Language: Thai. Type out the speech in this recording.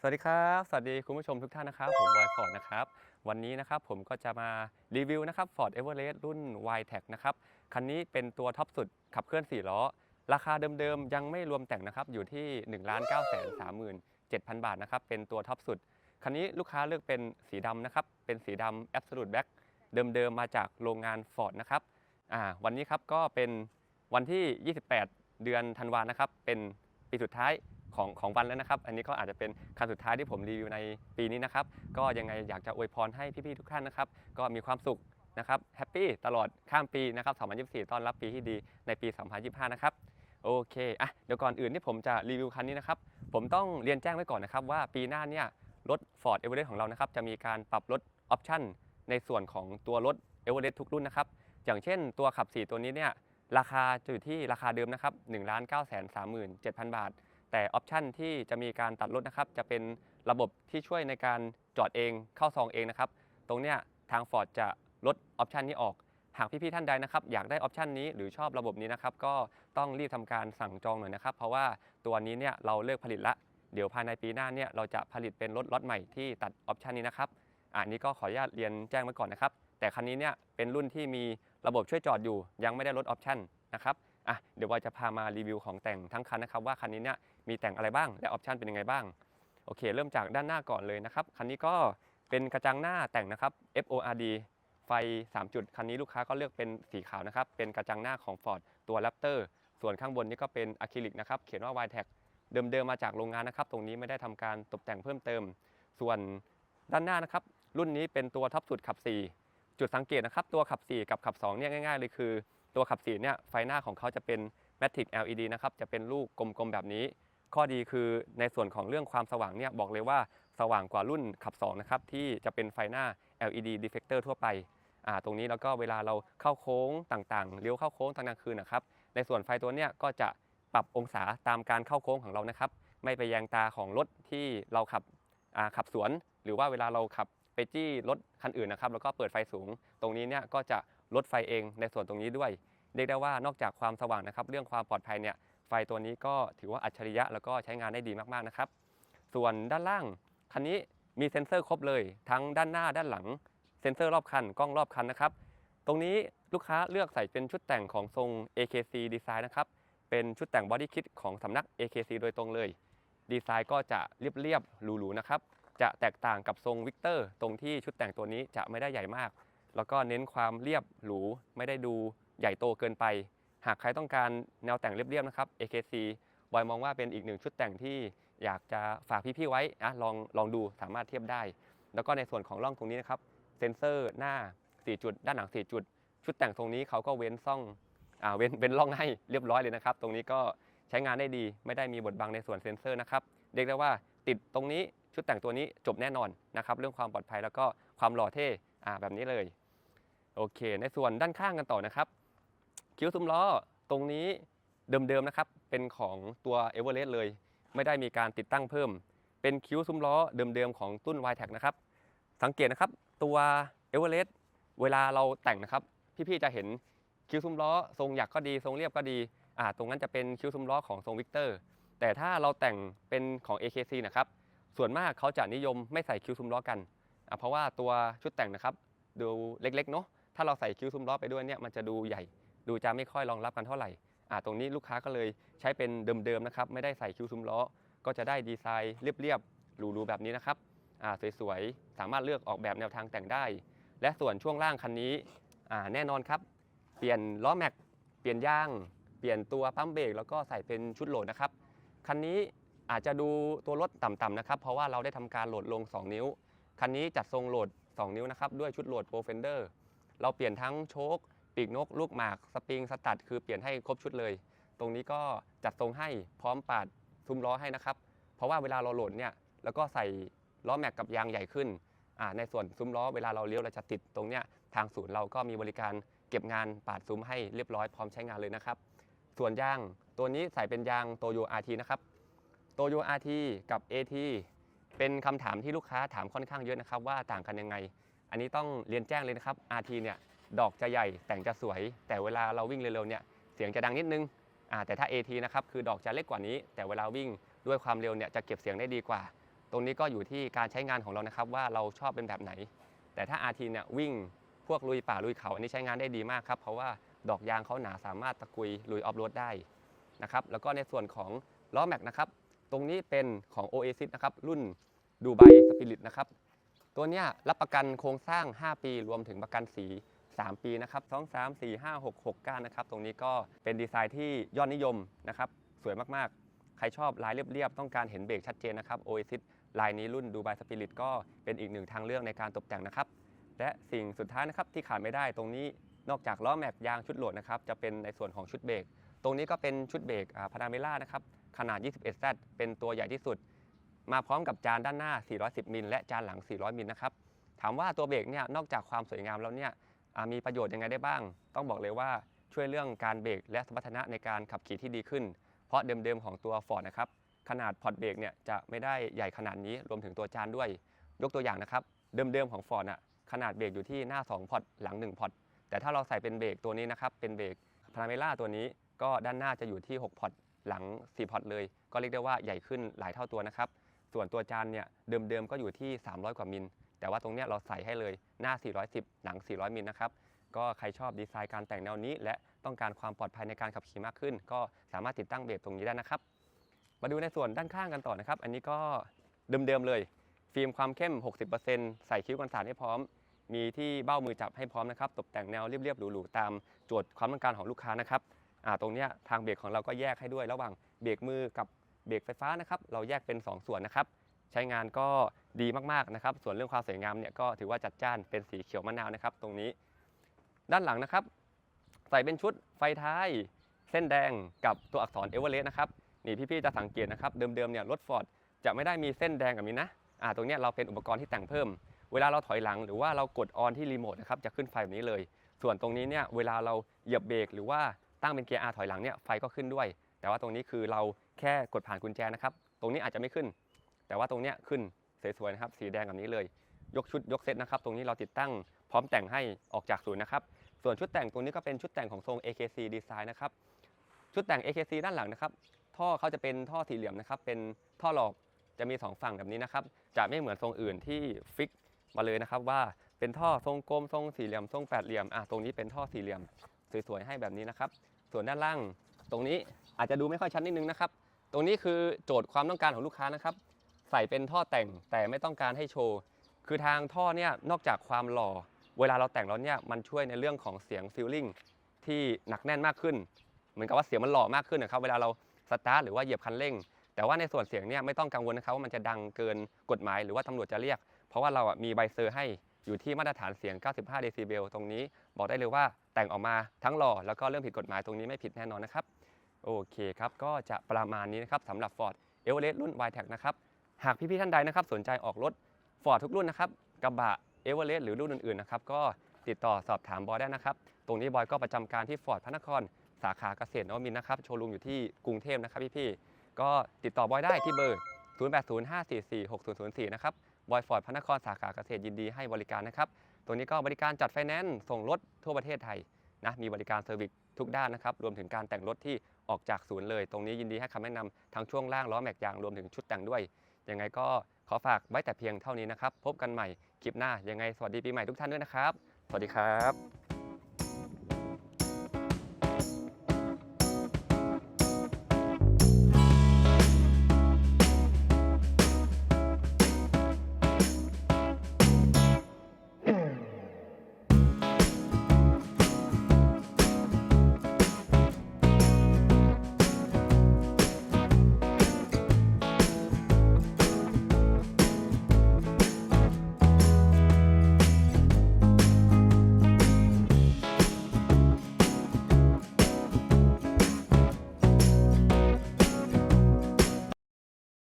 สวัสดีครับ สวัสดีคุณผู้ชมทุกท่านนะครับ ผมบอยฟอร์ดนะครับ วันนี้นะครับผมก็จะมารีวิวนะครับ Ford Everest รุ่น y t e c นะครับ คันนี้เป็นตัวท็อปสุดขับเคลื่อน 4 ล้อ ราคาเดิมๆ ยังไม่รวมแต่งนะครับ อยู่ที่ 1 9 3 7 0 0 0 บาทนะครับ เป็นตัวท็อปสุด คันนี้ลูกค้าเลือกเป็นสีดำนะครับ เป็นสีดำ Absolute Black เดิมๆ มาจากโรงงาน Ford นะครับ อ่า วันนี้ครับก็เป็นวันที่ 28 เดือนธันวานะครับ เป็นปีสุดท้าย ของของวันแล้วนะครับ อันนี้ก็อาจจะเป็นคันสุดท้ายที่ผมรีวิวในปีนี้นะครับ ก็ยังไงอยากจะอวยพรให้พี่ๆทุกท่านนะครับ ก็มีความสุขนะครับแฮปปี้ตลอดข้ามปีนะครับ 2024 ต้อนรับปีที่ดีในปี 2025 นะครับ โอเค อะ เดี๋ยวก่อนอื่นที่ผมจะรีวิวคันนี้นะครับ ผมต้องเรียนแจ้งไว้ก่อนนะครับ ว่าปีหน้าเนี่ยรถ Ford Everest ของเรานะครับ จะมีการปรับลดออปชั่นในส่วนของตัวรถ Everest ทุกรุ่นนะครับ อย่างเช่นตัวขับ 4 ตัวนี้เนี่ยราคาจะอยู่ที่ราคาเดิมนะครับ1 9 3 7 0 0 0 บาท แต่ออปชันที่จะมีการตัดลดนะครับ จะเป็นระบบที่ช่วยในการจอดเองเข้าซองเองนะครับ ตรงเนี้ยทาง Ford จะลดออปชันนี้ออก หากพี่ๆท่านใดนะครับ อยากได้ออปชันนี้หรือชอบระบบนี้นะครับ ก็ต้องรีบทำการสั่งจองหน่อยนะครับ เพราะว่าตัวนี้เนี่ยเราเลิกผลิตละ เดี๋ยวภายในปีหน้าเนี่ยเราจะผลิตเป็นรถล็อตใหม่ที่ตัดออปชันนี้นะครับอันนี้ก็ขออนุญาตเรียนแจ้งไว้ก่อนนะครับ แต่คันนี้เนี่ยเป็นรุ่นที่มีระบบช่วยจอดอยู่ ยังไม่ได้ลดออปชันนะครับ อะเดี๋ยววอยจะพามารีวิวของแต่งทั้งคันนะครับว่าคันนี้เนี่ยมีแต่งอะไรบ้างและออปชันเป็นยังไงบ้างโอเค เริ่มจากด้านหน้าก่อนเลยนะครับคันนี้ก็เป็นกระจังหน้าแต่งนะครับ FORD ไฟ 3 จุดคันนี้ลูกค้าก็เลือกเป็นสีขาวนะครับเป็นกระจังหน้าของ Ford ตัว Raptor ส่วนข้างบนนี้ก็เป็นอะคริลิกนะครับเขียนว่า y t e c เดิมๆมาจากโรงงานนะครับ ตรงนี้ไม่ได้ทำการตกแต่งเพิ่มเติม ส่วนด้านหน้านะครับ รุ่นนี้เป็นตัวท็อปสุดขับ 4 จุดสังเกตนะครับ ตัวขับ 4 กับขับ 2 เนี่ยง่ายๆเลยคือ ตัวขับ4เนี่ยไฟหน้าของเขาจะเป็น Matic LED นะครับจะเป็นลูกกลมๆแบบนี้ ข้อดีคือในส่วนของเรื่องความสว่างเนี่ยบอกเลยว่าสว่างกว่ารุ่นขับ2นะครับที่จะเป็นไฟหน้า LED deflector ทั่วไปอ่าตรงนี้แล้วก็เวลาเราเข้าโค้งต่างๆเลี้ยวเข้าโค้งตอนกลางคืนนะครับในส่วนไฟตัวเนี้ยก็จะปรับองศาตามการเข้าโค้งของเรานะครับ ไม่ไปแยงตาของรถที่เราขับอ่าขับสวน หรือว่าเวลาเราขับไปจี้รถคันอื่นนะครับ แล้วก็เปิดไฟสูง ตรงนี้เนี่ยก็จะ ลดไฟเองในส่วนตรงนี้ด้วย เรียกได้ว่านอกจากความสว่างนะครับ เรื่องความปลอดภัยเนี่ยไฟตัวนี้ก็ถือว่าอัจฉริยะแล้วก็ใช้งานได้ดีมากๆนะครับ ส่วนด้านล่างคันนี้มีเซ็นเซอร์ครบเลย ทั้งด้านหน้าด้านหลัง เซ็นเซอร์รอบคันกล้องรอบคันนะครับ ตรงนี้ลูกค้าเลือกใส่เป็นชุดแต่งของทรง AKC Design นะครับ เป็นชุดแต่งบอดี้คิ t ของสำนัก AKC โดยตรงเลย ดีไซน์ก็จะเรียบๆหรูๆนะครับ จะแตกต่างกับทรงวิกเตอร์ตรงที่ชุดแต่งตัวนี้จะไม่ได้ใหญ่มาก แล้วก็เน้นความเรียบหรูไม่ได้ดูใหญ่โตเกินไป หากใครต้องการแนวแต่งเรียบๆนะครับ AKC บอยมองว่าเป็นอีกหนึ่งชุดแต่งที่อยากจะฝากพี่ๆไว้นะลองลองดูสามารถเทียบได้ แล้วก็ในส่วนของร่องตรงนี้นะครับเซนเซอร์หน้า 4 จุด ด้านหลัง 4 จุด ชุดแต่งตรงนี้เขาก็เว้นซ่องอ่าเว้นเว้นร่องให้เรียบร้อยเลยนะครับ ตรงนี้ก็ใช้งานได้ดี ไม่ได้มีบทบังในส่วนเซนเซอร์นะครับเรียกได้ว่าติดตรงนี้ชุดแต่งตัวนี้จบแน่นอนนะครับเรื่องความปลอดภัยแล้วก็ความหล่อเท่อ่าแบบนี้เลย โอเค ในส่วนด้านข้างกันต่อนะครับ คิ้วซุ้มล้อตรงนี้เดิมๆนะครับ เป็นของตัว e v e r e s t เลย ไม่ได้มีการติดตั้งเพิ่ม เป็นคิ้วซุ้มล้อเดิมๆของตุ้น y t e c นะครับ สังเกตนะครับตัว e v e r e s t เวลาเราแต่งนะครับ พี่ๆจะเห็นคิ้วซุ้มล้อทรงหยักก็ดี ทรงเรียบก็ดีอ่าตรงนั้นจะเป็นคิ้วซุ้มล้อของทรงวิกเตอร์แต่ถ้าเราแต่งเป็นของ AKC นะครับ ส่วนมากเขาจะนิยมไม่ใส่คิ้วซุ้มล้อกัน เพราะว่าตัวชุดแต่งนะครับ ดูเล็กๆเนาะ ถ้าเราใส่คิ้วซุ้มล้อไปด้วยเนี่ยมันจะดูใหญ่ ดูจะไม่ค่อยรองรับกันเท่าไหร่อ่าตรงนี้ลูกค้าก็เลยใช้เป็นเดิมๆนะครับไม่ได้ใส่คิ้วซุ้มล้อ ก็จะได้ดีไซน์เรียบๆหรูๆแบบนี้นะครับอ่าสวยๆสามารถเลือกออกแบบแนวทางแต่งได้ และส่วนช่วงล่างคันนี้อ่าแน่นอนครับเปลี่ยนล้อแม็กเปลี่ยนยางเปลี่ยนตัวปั๊มเบรกแล้วก็ใส่เป็นชุดโหลดนะครับคันนี้อาจจะดูตัวรถต่ำๆนะครับเพราะว่าเราได้ทำการโหลดลง 2 นิ้ว คันนี้จัดทรงโหลด 2 นิ้วนะครับด้วยชุดโหลดโปรเฟนเดอร์ เราเปลี่ยนทั้งโชคปีกนก ลูกหมาก สปริงสตัด คือเปลี่ยนให้ครบชุดเลย ตรงนี้ก็จัดทรงให้พร้อมปาดซุ้มล้อให้นะครับ เพราะว่าเวลาเราโหลดเนี่ยแล้วก็ใส่ล้อแม็กกับยางใหญ่ขึ้น ในส่วนซุ้มล้อเวลาเราเลี้ยวเราจะติดตรงเนี้ยทางศูนย์เราก็มีบริการเก็บงานปาดซุ้มให้เรียบร้อยพร้อมใช้งานเลยนะครับ ส่วนยางตัวนี้ใส่เป็นยางโตโย RT นะครับโตโย RT กับ AT เป็นคำถามที่ลูกค้าถามค่อนข้างเยอะนะครับว่าต่างกันยังไง อันนี้ต้องเรียนแจ้งเลยนะครับ RT เนี่ยดอกจะใหญ่แต่งจะสวย แต่เวลาเราวิ่งเร็วๆเนี่ยเสียงจะดังนิดนึงอ่าแต่ถ้า AT นะครับคือดอกจะเล็กกว่านี้ แต่เวลาวิ่งด้วยความเร็วเนี่ยจะเก็บเสียงได้ดีกว่า ตรงนี้ก็อยู่ที่การใช้งานของเรานะครับว่าเราชอบเป็นแบบไหน แต่ถ้า RT เนี่ยวิ่งพวกลุยป่าลุยเขาอันนี้ใช้งานได้ดีมากครับเพราะว่าดอกยางเขาหนาสามารถตะกุยลุยออฟโรดได้นะครับแล้วก็ในส่วนของล้อแม็กนะครับตรงนี้เป็นของ Oasis นะครับรุ่นดูไบสปิริตนะครับ ตัวเนี้ยรับประกันโครงสร้าง 5 ปี รวมถึงประกันสี 3 ปีนะครับ2 3 4 5 6 6 9นะครับตรงนี้ก็เป็นดีไซน์ที่ยอดนิยมนะครับสวยมากๆ ใครชอบลายเรียบๆ ต้องการเห็นเบรกชัดเจนนะครับ Oasis ลายนี้รุ่นดูไบสปิริตก็เป็นอีกหนึ่งทางเลือกในการตกแต่งนะครับ และสิ่งสุดท้ายนะครับที่ขาดไม่ได้ตรงนี้นอกจากล้อแม็กยางชุดโหลดนะครับจะเป็นในส่วนของชุดเบรกตรงนี้ก็เป็นชุดเบรกพานาเมล่านะครับขนาด 21Z เป็นตัวใหญ่ที่สุด มาพร้อมกับจานด้านหน้า 410 มิลและจานหลัง 400 มิลนะครับ ถามว่าตัวเบรกเนี่ยนอกจากความสวยงามแล้วเนี่ยมีประโยชน์ยังไงได้บ้าง ต้องบอกเลยว่าช่วยเรื่องการเบรกและสมรรถนะในการขับขี่ที่ดีขึ้น เพราะเดิมๆของตัว Ford นะครับขนาดพอร์ตเบรกเนี่ยจะไม่ได้ใหญ่ขนาดนี้รวมถึงตัวจานด้วย ยกตัวอย่างนะครับ เดิมๆของ Ford น่ะขนาดเบรกอยู่ที่หน้า 2 พอร์ตหลัง 1 พอร์ตแต่ถ้าเราใส่เป็นเบรกตัวนี้นะครับเป็นเบรกพาราเมล่าตัวนี้ก็ด้านหน้าจะอยู่ที่ 6 พอร์ตหลัง 4 พอร์ตเลย ก็เรียกได้ว่าใหญ่ขึ้นหลายเท่าตัวนะครับ ส่วนตัวจานเนี่ยเดิมๆก็อยู่ที่ 300 กว่ามิล แต่ว่าตรงเนี้ยเราใส่ให้เลยหน้า 410 หลัง 400 มิลนะครับ ก็ใครชอบดีไซน์การแต่งแนวนี้ และต้องการความปลอดภัยในการขับขี่มากขึ้น ก็สามารถติดตั้งเบรกตรงนี้ได้นะครับ มาดูในส่วนด้านข้างกันต่อนะครับ อันนี้ก็เดิมๆเลย ฟิล์มความเข้ม 60%ใส่คิ้วกันสาดให้พร้อม มีที่เบ้ามือจับให้พร้อมนะครับ ตกแต่งแนวเรียบๆหรูๆตามโจทย์ความต้องการของลูกค้านะครับอ่าตรงเนี้ยทางเบรกของเราก็แยกให้ด้วยระหว่างเบรกมือกับ เบรกไฟฟ้านะครับเราแยกเป็น 2 ส่วนนะครับ ใช้งานก็ดีมากๆนะครับ ส่วนเรื่องความสวยงามเนี่ยก็ถือว่าจัดจ้านเป็นสีเขียวมะนาวนะครับ ตรงนี้ ด้านหลังนะครับ ใส่เป็นชุดไฟท้าย เส้นแดงกับตัวอักษรเอเวอเรสต์นะครับนี่พี่ๆจะสังเกตนะครับเดิมๆเนี่ยรถฟอร์ดจะไม่ได้มีเส้นแดงแบบนี้นะอ่าตรงนี้เราเป็นอุปกรณ์ที่แต่งเพิ่ม เวลาเราถอยหลังหรือว่าเรากดออนที่รีโมทนะครับจะขึ้นไฟแบบนี้เลย ส่วนตรงนี้เนี่ยเวลาเราเหยียบเบรกหรือว่าตั้งเป็นเกียร์ R ถอยหลังเนี่ยไฟก็ขึ้นด้วย แต่ว่าตรงนี้คือเราแค่กดผ่านกุญแจนะครับ ตรงนี้อาจจะไม่ขึ้น แต่ว่าตรงเนี้ยขึ้นสวยๆนะครับ สีแดงแบบนี้เลย ยกชุดยกเซตนะครับ ตรงนี้เราติดตั้งพร้อมแต่งให้ออกจากศูนย์นะครับ ส่วนชุดแต่งตรงนี้ก็เป็นชุดแต่งของทรง AKC Design นะครับ ชุดแต่ง AKC ด้านหลังนะครับ ท่อเขาจะเป็นท่อสี่เหลี่ยมนะครับ เป็นท่อหลอกจะมี 2 ฝั่งแบบนี้นะครับ จะไม่เหมือนทรงอื่นที่ฟิกมาเลยนะครับ ว่าเป็นท่อทรงกลมทรงสี่เหลี่ยมทรงแปดเหลี่ยม อะ ตรงนี้เป็นท่อสี่เหลี่ยมสวยๆให้แบบนี้นะครับ ส่วนด้านล่างตรงนี้ อาจจะดูไม่ค่อยชัดนิดนึงนะครับ ตรงนี้คือโจทย์ความต้องการของลูกค้านะครับ ใส่เป็นท่อแต่งแต่ไม่ต้องการให้โชว์ คือทางท่อเนี่ยนอกจากความหล่อ เวลาเราแต่งแล้วเนี่ยมันช่วยในเรื่องของเสียงฟิลลิ่งที่หนักแน่นมากขึ้น เหมือนกับว่าเสียงมันหล่อมากขึ้นนะครับ เวลาเราสตาร์ทหรือว่าเหยียบคันเร่ง แต่ว่าในส่วนเสียงเนี่ยไม่ต้องกังวลนะครับว่ามันจะดังเกินกฎหมายหรือว่าตำรวจจะเรียก เพราะว่าเราอะมีใบเซอร์ให้อยู่ที่มาตรฐานเสียง 95 เดซิเบล ตรงนี้ บอกได้เลยว่าแต่งออกมาทั้งหล่อแล้วก็เรื่องผิดกฎหมายตรงนี้ไม่ผิดแน่นอนนะครับ โอเคครับ ก็จะประมาณนี้นะครับสำหรับ Ford e v e r e s t รุ่น y t e c นะครับ หากพี่ๆท่านใดนะครับ สนใจออกรถ Ford ทุกรุ่นนะครับกระบะ e v e r e s t หรือรุ่นอื่นๆนะครับก็ติดต่อสอบถามบอยได้นะครับ ตรงนี้บอยก็ประจำการที่ Ford พระนครสาขาเกษตรนวมินทร์นะครับโชว์รูมอยู่ที่กรุงเทพนะครับพี่ๆก็ติดต่อบอยได้ที่เบอร์ 0805446004 นะครับบอยฟอร์ดพระนครสาขาเกษตรยินดีให้บริการนะครับ ตรงนี้ก็บริการจัดไฟแนนซ์ส่งรถทั่วประเทศไทย นะมีบริการเซอร์วิสทุกด้านนะครับรวมถึงการแต่งรถที่ออกจากศูนย์เลย ตรงนี้ยินดีให้คำแนะนำทั้งช่วงล่างล้อแม็กยางรวมถึงชุดแต่งด้วยยังไงก็ขอฝากไว้แต่เพียงเท่านี้นะครับ พบกันใหม่คลิปหน้ายังไงสวัสดีปีใหม่ทุกท่านด้วยนะครับ สวัสดีครับ